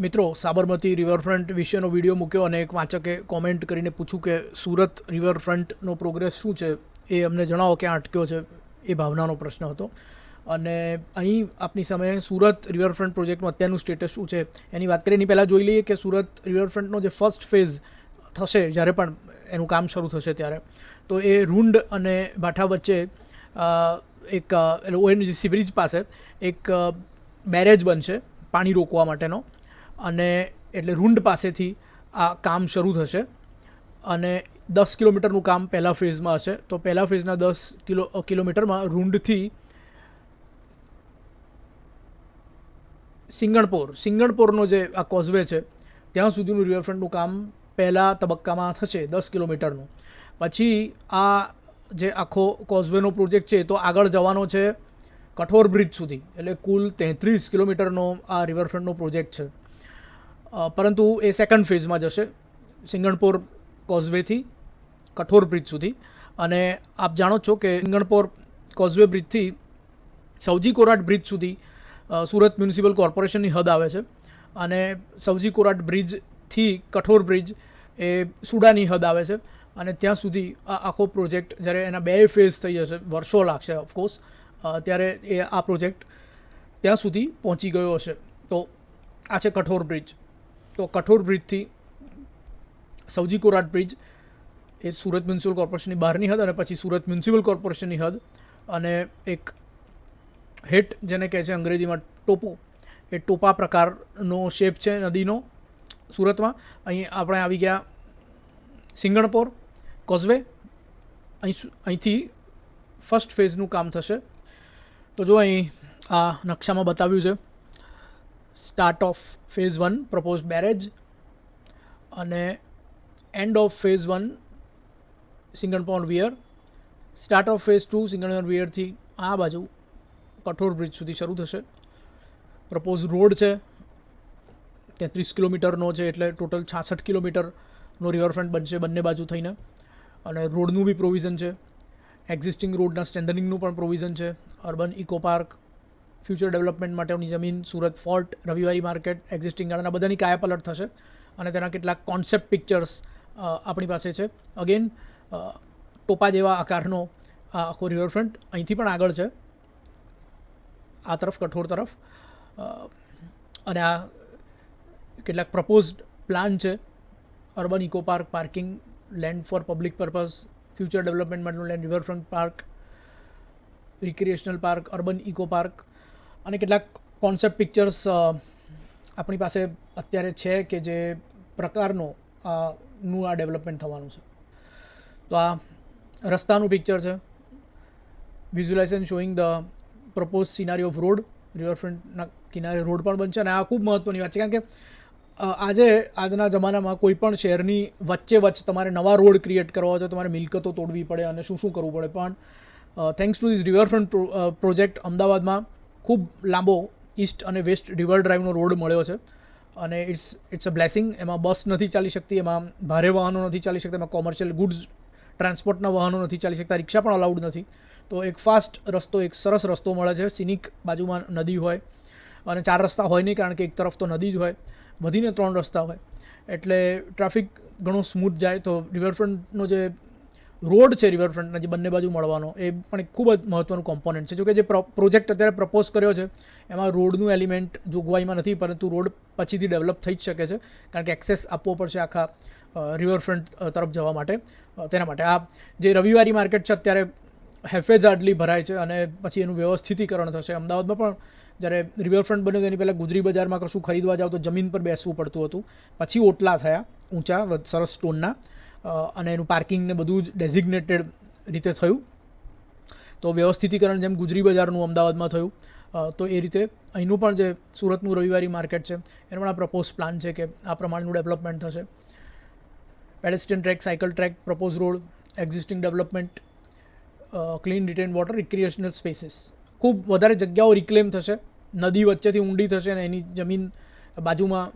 મિત્રો, સાબરમતી રિવરફ્રન્ટ વિશેનો વીડિયો મૂક્યો અને એક વાચકે કોમેન્ટ કરીને પૂછ્યું કે સુરત રિવરફ્રન્ટનો પ્રોગ્રેસ શું છે? એ અમને જણાવો ક્યાં અટક્યો છે? એ ભાવનાનો પ્રશ્ન હતો. અને અહીં આપની સામે સુરત રિવરફ્રન્ટ પ્રોજેક્ટનું અત્યારનું સ્ટેટસ શું છે? એની વાત કરીએ, એની પહેલાં જોઈ લઈએ કે સુરત રિવરફ્રન્ટનો જે ફર્સ્ટ ફેઝ થશે, જ્યારે પણ એનું કામ શરૂ થશે ત્યારે, તો એ રૂંડ અને ભાઠા વચ્ચે એક ઓએનજીસી બ્રિજ પાસે એક બેરેજ બનશે પાણી રોકવા માટેનો. અને એટલે રૂંડ પાસેથી આ કામ શરૂ થશે. અને દસ કિલોમીટરનું કામ પહેલા ફેઝમાં હશે. તો પહેલા ફેઝના દસ કિલો કિલોમીટરમાં રૂંડથી સિંગણપોર, સિંગણપોરનો જે આ કોઝવે છે, ત્યાં સુધીનું રિવરફ્રન્ટનું કામ પહેલા તબક્કામાં થશે દસ કિલોમીટરનું. પછી આ જે આખો કોઝવેનો પ્રોજેક્ટ છે તો આગળ જવાનો છે કઠોર બ્રિજ સુધી. એટલે કુલ તેત્રીસ કિલોમીટરનો આ રિવરફ્રન્ટનો પ્રોજેક્ટ છે. પરંતુ એ સેકન્ડ ફેઝમાં જશે. સિંગણપોર કોઝવેથી કઠોર બ્રિજ સુધી. અને આપ જાણો છો કે સિંગણપોર કોઝવે બ્રિજથી સૌજી કોરાટ બ્રિજ સુધી સુરત મ્યુનિસિપલ કોર્પોરેશનની હદ આવે છે. અને સૌજી કોરાટ બ્રિજથી કઠોર બ્રિજ એ સુડાની હદ આવે છે. અને ત્યાં સુધી આ આખો પ્રોજેક્ટ જ્યારે એના બે ફેઝ થઈ જશે, વર્ષો લાગશે ઓફકોર્સ ત્યારે એ આ પ્રોજેક્ટ ત્યાં સુધી પહોંચી ગયો હશે. તો આ છે કઠોર બ્રિજ તો કઠોર બ્રિજથી સૌજી કોરાટ બ્રિજ એ સુરત મ્યુનિસિપલ કોર્પોરેશનની બહારની હદ અને પછી સુરત મ્યુનિસિપલ કોર્પોરેશનની હદ અને એક હેટ જેને કહે છે અંગ્રેજીમાં ટોપો એ ટોપા પ્રકારનો શેપ છે નદીનો સુરતમાં અહીં આપણે આવી ગયા સિંગણપોર કોઝવે અહીં અહીંથી ફર્સ્ટ ફેઝનું કામ થશે। તો જો અહીં આ નકશામાં બતાવ્યું છે start of phase one propose barrage અને end of phase one Singanpor weir start of phase two Singanpor વિયરથી આ બાજુ કઠોર બ્રિજ સુધી શરૂ થશે. પ્રપોઝ રોડ છે, તેત્રીસ કિલોમીટરનો છે એટલે ટોટલ છાસઠ કિલોમીટરનો રિવરફ્રન્ટ બનશે બંને બાજુ થઈને. અને રોડનું બી પ્રોવિઝન છે. એક્ઝિસ્ટિંગ રોડના સ્ટેન્ડરિંગનું પણ પ્રોવિઝન છે. Urban eco park future development માટેની જમીન, Surat fort, Ravivari market existing garden આ બધાની કાયાપલટ થશે. અને તેના કેટલાક કોન્સેપ્ટ પિક્ચર્સ આપણી પાસે છે. અગેન ટોપા જેવા આકારનો આ આખો રિવરફ્રન્ટ અહીંથી પણ આગળ છે. આ તરફ, કઠોર તરફ. અને આ કેટલાક પ્રપોઝડ પ્લાન છે. Urban eco park parking land for public purpose future development માટેનું land riverfront park recreational park urban eco park અને કેટલાક કોન્સેપ્ટ પિક્ચર્સ આપણી પાસે અત્યારે છે કે જે પ્રકારનો નું આ ડેવલપમેન્ટ થવાનું છે. તો આ રસ્તાનું પિક્ચર છે. Visualisation showing the propose scenery of road રિવરફ્રન્ટના કિનારે રોડ પણ બનશે અને આ ખૂબ મહત્ત્વની વાત છે. કારણ કે આજે, આજના જમાનામાં કોઈ પણ શહેરની વચ્ચે વચ્ચ તમારે નવા રોડ ક્રિએટ કરવા હોય તો તમારે મિલકતો તોડવી પડે અને શું શું કરવું પડે. પણ thanks to this riverfront project અમદાવાદમાં ખૂબ લાંબો ઈસ્ટ અને વેસ્ટ રિવર ડ્રાઈવનો રોડ મળ્યો છે. અને ઇટ્સ ઇટ્સ અ બ્લેસિંગ એમાં બસ નથી ચાલી શકતી, એમાં ભારે વાહનો નથી ચાલી શકતા, એમાં કોમર્શિયલ ગુડ્સ ટ્રાન્સપોર્ટના વાહનો નથી ચાલી શકતા, રિક્ષા પણ અલાઉડ નથી. તો એક ફાસ્ટ રસ્તો, એક સરસ રસ્તો મળે છે. સિનિક બાજુમાં નદી હોય અને ચાર રસ્તા હોય નહીં, કારણ કે એક તરફ તો નદી જ હોય. વધીને ત્રણ રસ્તા હોય. એટલે ટ્રાફિક ઘણો સ્મૂથ જાય. તો રિવરફ્રન્ટનો જે રોડ છે રિવરફ્રન્ટના જે બંને બાજુ મળવાનો, એ પણ ખૂબ જ મહત્ત્વનું કોમ્પોનન્ટ છે. જોકે જે પ્રોજેક્ટ અત્યારે પ્રપોઝ કર્યો છે, એમાં રોડનું એલિમેન્ટ જોગવાઈમાં નથી, પરંતુ રોડ પછીથી ડેવલપ થઈ જ શકે છે, કારણ કે એક્સેસ આપવો પડશે આખા રિવરફ્રન્ટ તરફ જવા માટે તેના માટે. આ જે રવિવારી માર્કેટ છે, અત્યારે હેફેઝાર્ડલી ભરાય છે અને પછી એનું વ્યવસ્થિતીકરણ થશે. અમદાવાદમાં પણ જ્યારે રિવરફ્રન્ટ બન્યું, તેની પહેલાં ગુજરી બજારમાં કશું ખરીદવા જાવ તો જમીન પર બેસવું પડતું હતું. પછી ઓટલા થયા, ઊંચા સરસ સ્ટોનના અને એનું પાર્કિંગ ને બધું જ ડેઝિગ્નેટેડ રીતે થયું. તો વ્યવસ્થિતીકરણ જેમ ગુજરી બજારનું અમદાવાદમાં થયું તો એ રીતે અહીંનું પણ જે સુરતનું રવિવારી માર્કેટ છે, એનો પણ આ પ્રપોઝ પ્લાન છે કે આ પ્રમાણેનું ડેવલપમેન્ટ થશે. Pedestrian track cycle track propose road existing development clean retain water recreational spaces ખૂબ વધારે જગ્યાઓ રિક્લેમ થશે, નદી વચ્ચેથી ઊંડી થશે અને એની જમીન બાજુમાં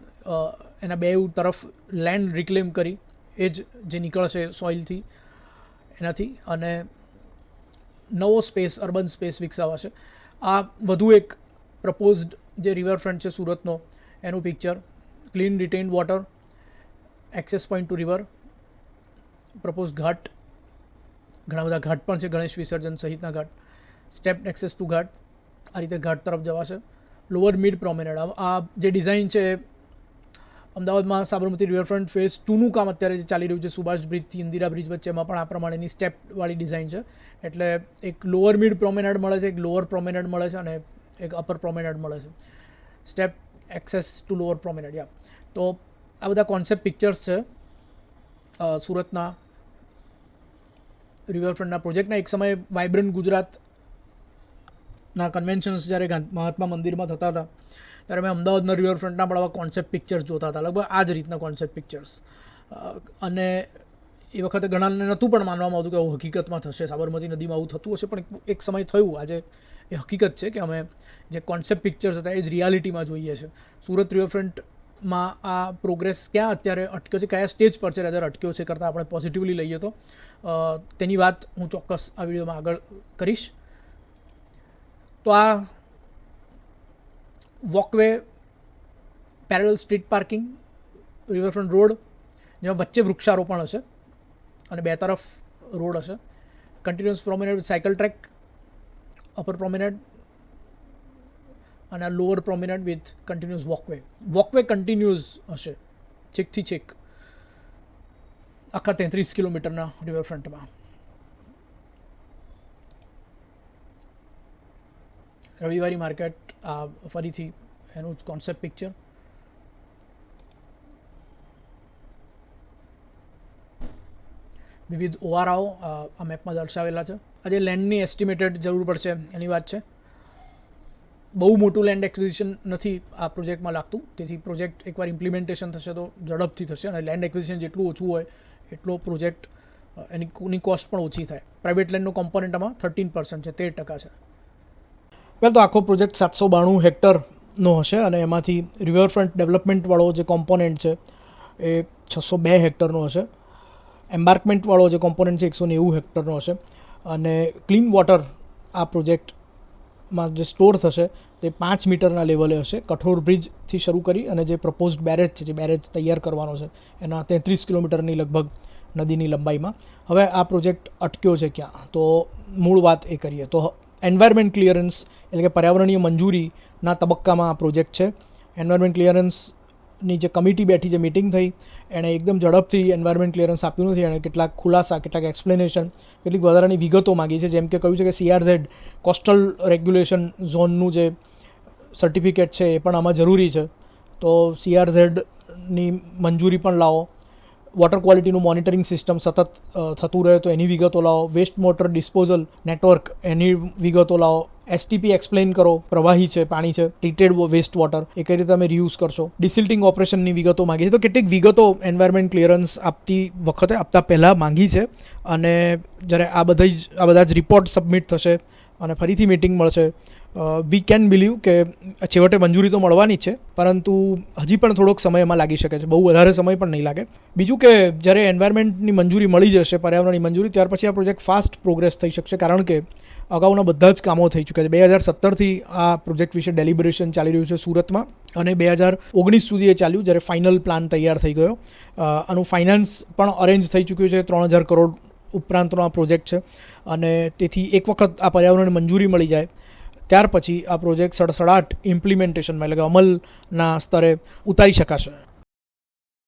એના બે તરફ લેન્ડ રિક્લેમ કરી. એ જ જે નીકળશે સોઇલથી એનાથી. અને નવો સ્પેસ અર્બન સ્પેસ વિકસાવાશે. આ વધુ એક પ્રપોઝડ જે રિવરફ્રન્ટ છે સુરતનો, એનું picture clean retained water access point to river propose ghat, ઘણા બધા ઘાટ પણ છે, ગણેશ વિસર્જન સહિતના ઘાટ. સ્ટેપ એક્સેસ ટુ ઘાટ, આ રીતે ઘાટ તરફ જવાશે. લોઅર મિડ પ્રોમેનેડ આ જે ડિઝાઇન છે અમદાવાદમાં સાબરમતી રિવરફ્રન્ટ ફેઝ ટુનું કામ અત્યારે જે ચાલી રહ્યું છે, સુભાષ બ્રિજથી ઇન્દિરા બ્રિજ વચ્ચે એમાં પણ આ પ્રમાણેની સ્ટેપવાળી ડિઝાઇન છે. એટલે એક લોઅર મિડ પ્રોમેનાડ મળે છે, એક લોઅર પ્રોમેનાડ મળે છે અને એક અપર પ્રોમેનાડ મળે છે. Step access to lower promenade યા તો આ બધા કોન્સેપ્ટ પિક્ચર્સ છે સુરતના રિવરફ્રન્ટના પ્રોજેક્ટના એક સમયે વાઇબ્રન્ટ ગુજરાતના કન્વેન્શન્સ જ્યારે મહાત્મા મંદિરમાં થતા હતા ત્યારે મેં અમદાવાદના રિવરફ્રન્ટના પણ આવા કોન્સેપ્ટ પિક્ચર્સ જોતા હતા. લગભગ આ જ રીતના કોન્સેપ્ટ પિક્ચર્સ અને એ વખતે ઘણાને નહોતું પણ માનવામાં આવતું કે આવું હકીકતમાં થશે. સાબરમતી નદીમાં આવું થતું હશે, પણ એક- સમય થયું. આજે એ હકીકત છે કે અમે જે કોન્સેપ્ટ પિક્ચર્સ હતા એ જ રિયાલિટીમાં જોઈએ છે. સુરત રિવરફ્રન્ટમાં આ પ્રોગ્રેસ ક્યાં? અત્યારે અટક્યો છે, કયા સ્ટેજ પર છે? રેધર અટક્યો છે કરતાં આપણે પોઝિટિવલી લઈએ તો. તેની વાત હું ચોક્કસ આ વિડીયોમાં આગળ કરીશ. તો આ walkway parallel street parking riverfront road જેમાં વચ્ચે વૃક્ષારોપણ હશે અને બે તરફ રોડ હશે. Continuous promenade cycle track upper promenade અને lower promenade with continuous walkway walkway continuous હશે, છેકથી છેક. આખા તેત્રીસ કિલોમીટરના રિવરફ્રન્ટમાં રવિવારી માર્કેટ, આ ફરીથી એનું જ કોન્સેપ્ટ પિક્ચર વિવિધ ઓવારાઓ આ મેપમાં દર્શાવેલા છે. આજે લેન્ડની એસ્ટિમેટેડ જરૂર પડશે, એની વાત છે. બહુ મોટું લેન્ડ એક્વિઝિશન નથી આ પ્રોજેક્ટમાં લાગતું. તેથી પ્રોજેક્ટ એકવાર ઇમ્પ્લિમેન્ટેશન થશે તો ઝડપથી થશે અને લેન્ડ એક્વિઝિશન જેટલું ઓછું હોય, એટલો પ્રોજેક્ટ એની એની કોસ્ટ પણ ઓછી થાય. પ્રાઇવેટ લેન્ડનું કોમ્પોનન્ટ આમાં થર્ટીન પર્સન્ટ છે, તેર ટકા છે. વેલ તો આખો પ્રોજેક્ટ સાતસો બાણું હેક્ટરનો હશે અને એમાંથી રિવરફ્રન્ટ ડેવલપમેન્ટવાળો જે કોમ્પોનન્ટ છે, એ છસો બે હેક્ટરનો હશે. એમ્બાર્કમેન્ટવાળો જે કોમ્પોનન્ટ છે, એકસો નેવું હેક્ટરનો હશે. અને ક્લીન વોટર આ પ્રોજેક્ટમાં જે સ્ટોર થશે, તે પાંચ મીટરના લેવલે હશે. કઠોર બ્રિજથી શરૂ કરી અને જે પ્રપોઝડ બેરેજ છે, જે બેરેજ તૈયાર કરવાનો છે, એના તેત્રીસ કિલોમીટરની લગભગ નદીની લંબાઈમાં. હવે આ પ્રોજેક્ટ અટક્યો છે ક્યાં? તો મૂળ વાત એ કરીએ. તો એન્વાયરમેન્ટ ક્લિયરન્સ એટલે કે પર્યાવરણીય મંજૂરીના તબક્કામાં આ પ્રોજેક્ટ છે. એન્વાયરમેન્ટ ક્લિયરન્સની જે કમિટી બેઠી, જે મિટિંગ થઈ, એણે એકદમ ઝડપથી એન્વાયરમેન્ટ ક્લિયરન્સ આપ્યું નથી. એણે કેટલાક ખુલાસા, કેટલાક એક્સપ્લેનેશન કેટલીક વધારાની વિગતો માગી છે. જેમ કે કહ્યું છે કે સીઆરઝેડ કોસ્ટલ રેગ્યુલેશન ઝોનનું જે સર્ટિફિકેટ છે એ પણ આમાં જરૂરી છે. તો સીઆરઝેડની મંજૂરી પણ લાવો. વોટર ક્વોલિટીનું મોનિટરિંગ સિસ્ટમ સતત થતું રહે તો એની વિગતો લાવો. વેસ્ટ મોટર ડિસ્પોઝલ નેટવર્ક એની વિગતો લાવો. એસટીપી એક્સપ્લેન કરો. પ્રવાહી છે, પાણી છે. ટ્રીટેડ વેસ્ટ વોટર એ કઈ રીતે તમે રિયુઝ કરશો. ડિસિલ્ટિંગ ઓપરેશનની વિગતો માંગી છે. તો કેટલીક વિગતો એન્વાયરમેન્ટ ક્લિયરન્સ આપતી વખતે, આપતા પહેલાં માંગી છે. અને જ્યારે આ બધા જ, આ બધા જ રિપોર્ટ સબમિટ થશે અને ફરીથી મિટિંગ મળશે વી કેન બિલીવ કે છેવટે મંજૂરી તો મળવાની જ છે, પરંતુ હજી પણ થોડોક સમય એમાં લાગી શકે છે. બહુ વધારે સમય પણ નહીં લાગે. બીજું કે જ્યારે એન્વાયરમેન્ટની મંજૂરી મળી જશે, પર્યાવરણની મંજૂરી, ત્યાર પછી આ પ્રોજેક્ટ ફાસ્ટ પ્રોગ્રેસ થઈ શકશે, કારણ કે અગાઉના બધા જ કામો થઈ ચૂક્યા છે. બે હજાર સત્તરથી આ પ્રોજેક્ટ વિશે ડેલિબરેશન ચાલી રહ્યું છે સુરતમાં અને બે હજાર ઓગણીસ સુધી એ ચાલ્યું, જ્યારે ફાઇનલ પ્લાન તૈયાર થઈ ગયો. આનું ફાઇનાન્સ પણ અરેન્જ થઈ ચૂક્યું છે. ત્રણ હજાર કરોડ ઉપરાંતનો આ પ્રોજેક્ટ છે. અને તેથી એક વખત આ પર્યાવરણની મંજૂરી મળી જાય. ત્યાર પછી આ પ્રોજેક્ટ સડસડાટ ઇમ્પ્લિમેન્ટેશનમાં એટલે કે અમલના સ્તરે ઉતારી શકાશે.